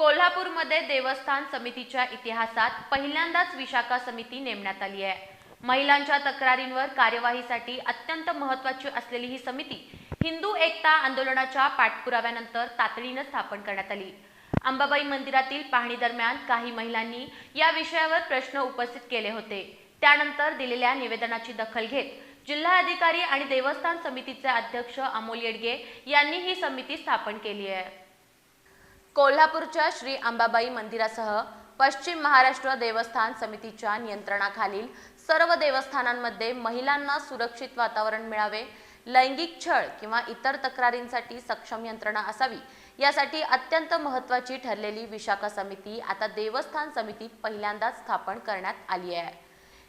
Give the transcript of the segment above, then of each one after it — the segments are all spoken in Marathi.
कोल्हापूरमध्ये देवस्थान समितीच्या इतिहासात पहिल्यांदाच विशाखा समिती नेमण्यात आली आहे. महिलांच्या तक्रारींवर कार्यवाहीसाठी अत्यंत महत्वाची असलेली ही समिती हिंदू एकता आंदोलनाच्या पाठपुराव्यानंतर तातडीनं स्थापन करण्यात आली. अंबाबाई मंदिरातील पाहणी दरम्यान काही महिलांनी या विषयावर प्रश्न उपस्थित केले होते. त्यानंतर दिलेल्या निवेदनाची दखल घेत जिल्हा अधिकारी आणि देवस्थान समितीचे अध्यक्ष अमोल येडगे यांनी ही समिती स्थापन केली आहे. कोल्हापूरच्या श्री अंबाबाई मंदिरासह पश्चिम महाराष्ट्र देवस्थान समितीच्या नियंत्रणाखालील सर्व देवस्थानांमध्ये महिलांना सुरक्षित वातावरण मिळावे लैंगिक छळ किंवा इतर तक्रारींसाठी सक्षम यंत्रणा असावी यासाठी अत्यंत महत्त्वाची ठरलेली विशाखा समिती आता देवस्थान समितीत पहिल्यांदाच स्थापन करण्यात आली आहे.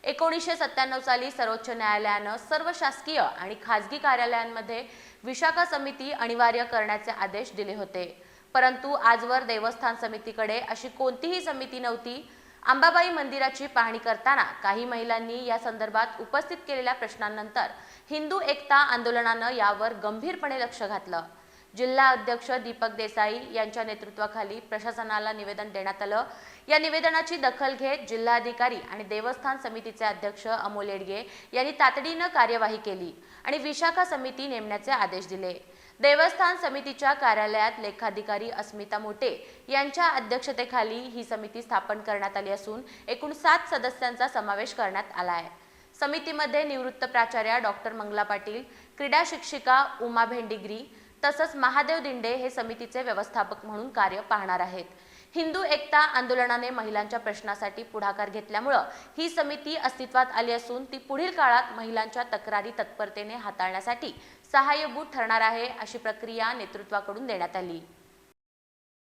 एकोणीसशे सत्त्याण्णव साली सर्वोच्च न्यायालयानं सर्व शासकीय आणि खाजगी कार्यालयांमध्ये विशाखा समिती अनिवार्य करण्याचे आदेश दिले होते. परंतु आजवर देवस्थान समितीकडे अशी कोणतीही समिती नव्हती. अंबाबाई मंदिराची पाहणी करताना काही महिलांनी या संदर्भात उपस्थित केलेल्या प्रश्नांनंतर हिंदू एकता आंदोलनानं यावर गंभीरपणे लक्ष घातलं. जिल्हा अध्यक्ष दीपक देसाई यांच्या नेतृत्वाखाली प्रशासनाला निवेदन देण्यात आलं. या निवेदनाची दखल घेत जिल्हाधिकारी आणि देवस्थान समितीचे अध्यक्ष अमोल येडगे यांनी तातडीनं कार्यवाही केली आणि विशाखा समिती नेमण्याचे आदेश दिले. देवस्थान समितीच्या कार्यालयात लेखाधिकारी अस्मिता मोटे यांच्या अध्यक्षतेखाली ही समिती स्थापन करण्यात आली असून एकूण सात सदस्यांचा समावेश करण्यात आला आहे. समितीमध्ये निवृत्त प्राचार्या डॉक्टर मंगला पाटील क्रीडा शिक्षिका उमा भेंडिग्री तसंच महादेव दिंडे हे समितीचे व्यवस्थापक म्हणून कार्य पाहणार आहेत. हिंदू एकता आंदोलनाने महिलांच्या प्रश्नासाठी पुढाकार घेतल्यामुळं ही समिती अस्तित्वात आली असून ती पुढील काळात महिलांच्या तक्रारी तत्परतेने हाताळण्यासाठी सहाय्यभूत ठरणार आहे अशी प्रक्रिया नेतृत्वाकडून देण्यात आली.